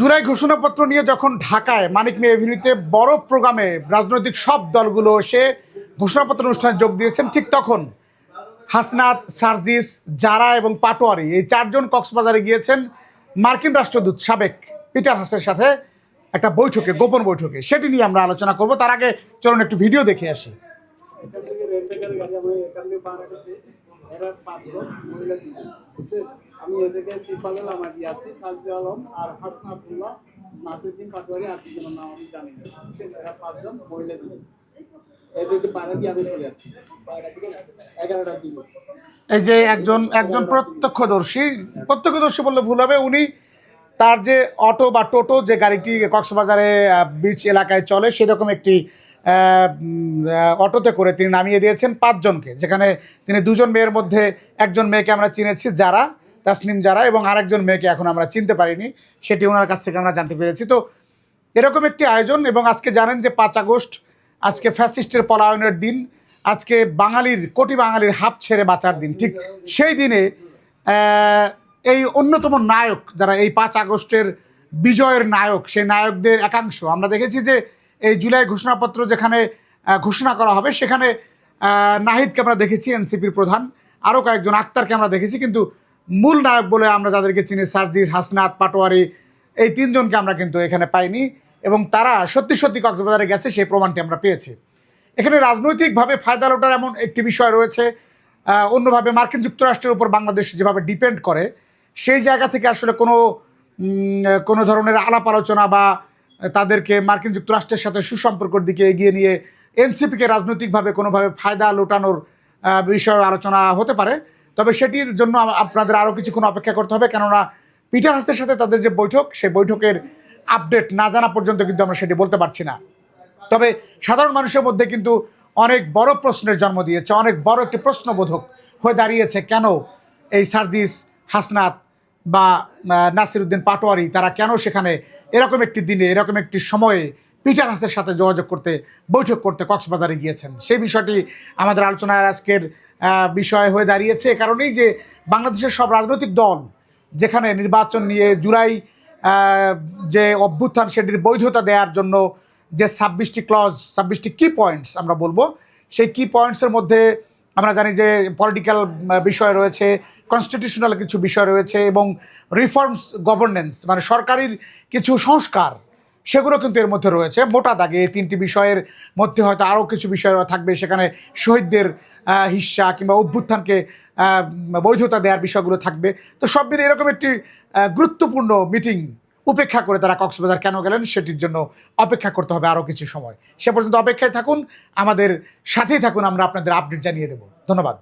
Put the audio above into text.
জুলাই ঘোষণাপত্র নিয়ে যখন ঢাকায় মানিক মে এভিনিউতে বড় প্রোগ্রামে রাজনৈতিক সব দলগুলো এসে ঘোষণাপত্র অনুষ্ঠানে যোগ দিয়েছেন, ঠিক তখন হাসনাত, সার্জিস, জারা এবং পাটোয়ারি এই চারজন কক্সবাজারে গিয়েছেন মার্কিন রাষ্ট্রদূত সাবেক পিটার হাসের সাথে একটা বৈঠকে, গোপন বৈঠকে। সেটি নিয়ে আমরা আলোচনা করব। তার আগে চলুন একটু ভিডিও দেখে আসি। আমরা এখান থেকে আমি আলম আর হাসন পাটোয়ারি আর নাম আমি জানি না। এরা পাঁচজন মহিলা দুজন। এদেরকে দিয়ে আমি চলে যাচ্ছি এগারোটার দিকে। এই যে একজন একজন প্রত্যক্ষদর্শী প্রত্যক্ষদর্শী বললে ভুল হবে। উনি তার যে অটো বা টোটো যে গাড়িটি কক্সবাজারে বিচ এলাকায় চলে, সেরকম একটি অটোতে করে তিনি নামিয়ে দিয়েছেন পাঁচজনকে, যেখানে তিনি দুজন মেয়ের মধ্যে একজন মেয়েকে আমরা চিনেছি যারা, তাসনিম যারা, এবং আরেকজন মেয়েকে এখন আমরা চিনতে পারিনি, সেটি ওনার কাছ থেকে আমরা জানতে পেরেছি। তো এরকম একটি আয়োজন, এবং আজকে জানেন যে পাঁচ আগস্ট, আজকে ফ্যাসিস্টের পলায়নের দিন, আজকে বাঙালির, কোটি বাঙালির হাফ ছেড়ে বাঁচার দিন। ঠিক সেই দিনে এই অন্যতম নায়ক, যারা এই পাঁচ আগস্টের বিজয়ের নায়ক, সেই নায়কদের একাংশ, আমরা দেখেছি যে এই জুলাই ঘোষণাপত্র যেখানে ঘোষণা করা হবে, সেখানে নাহিদকে আমরা দেখেছি, এনসিপির প্রধান। আরও কয়েকজন আক্তারকে আমরা দেখেছি, কিন্তু মূল নায়ক বলে আমরা যাদেরকে চিনি, সার্জিস, হাসনাত, পাটোয়ারি, এই তিনজনকে আমরা কিন্তু এখানে পাইনি। এবং তারা সত্যি সত্যি কক্সবাজারে গেছে, সেই প্রমাণটি আমরা পেয়েছি। এখানে রাজনৈতিকভাবে ফায়দা লোটার এমন একটি বিষয় রয়েছে অন্যভাবে মার্কিন যুক্তরাষ্ট্রের উপর বাংলাদেশ যেভাবে ডিপেন্ড করে, সেই জায়গা থেকে আসলে কোনো কোনো ধরনের আলাপ আলোচনা বা তাদেরকে মার্কিন যুক্তরাষ্ট্রের সাথে সুসম্পর্কর দিকে এগিয়ে নিয়ে এনসিপিকে রাজনৈতিকভাবে কোনোভাবে ফায়দা লোটানোর বিষয়ে আলোচনা হতে পারে। তবে সেটির জন্য আপনাদের আরও কিছুক্ষণ অপেক্ষা করতে হবে। কেননা পিটার হাসের সাথে তাদের যে বৈঠক, সেই বৈঠকের আপডেট না জানা পর্যন্ত কিন্তু আমরা সেটি বলতে পারছি না। তবে সাধারণ মানুষের মধ্যে কিন্তু অনেক বড় প্রশ্নের জন্ম দিয়েছে, অনেক বড় একটি প্রশ্নবোধক হয়ে দাঁড়িয়েছে কেন এই সার্জিস হাসনাত বা নাসিরুদ্দিন পাটোয়ারি, তারা কেন সেখানে এরকম একটি দিনে, এরকম একটি সময়ে পিটার হাসের সাথে যোগাযোগ করতে, বৈঠক করতে কক্সবাজারে গিয়েছেন। সেই বিষয়টি আমাদের আলোচনার আজকের বিষয় হয়ে দাঁড়িয়েছে এ কারণেই যে বাংলাদেশের সব রাজনৈতিক দল যেখানে নির্বাচন নিয়ে জুলাই যে অভ্যুত্থান সেটির বৈধতা দেওয়ার জন্য যে ছাব্বিশটি ক্লজ ছাব্বিশটি কি পয়েন্টস আমরা বলব, সেই কি পয়েন্টসের মধ্যে আমরা জানি যে পলিটিক্যাল বিষয় রয়েছে কনস্টিটিউশনাল কিছু বিষয় রয়েছে এবং রিফর্মস গভর্নেন্স মানে সরকারির কিছু সংস্কার, সেগুলো কিন্তু এর মধ্যে রয়েছে। মোটা দাগে এই তিনটি বিষয়ের মধ্যে হয়তো আরও কিছু বিষয় থাকবে, সেখানে শহীদদের হিস্সা কিংবা অভ্যুত্থানকে বৈধতা দেওয়ার বিষয়গুলো থাকবে। তো সব মিলে এরকম একটি গুরুত্বপূর্ণ মিটিং উপেক্ষা করে তারা কক্সবাজার কেন গেলেন সেটির জন্য অপেক্ষা করতে হবে আরও কিছু সময়। সে পর্যন্ত অপেক্ষায় থাকুন, আমাদের সাথেই থাকুন, আমরা আপনাদের আপডেট জানিয়ে দেব। ধন্যবাদ।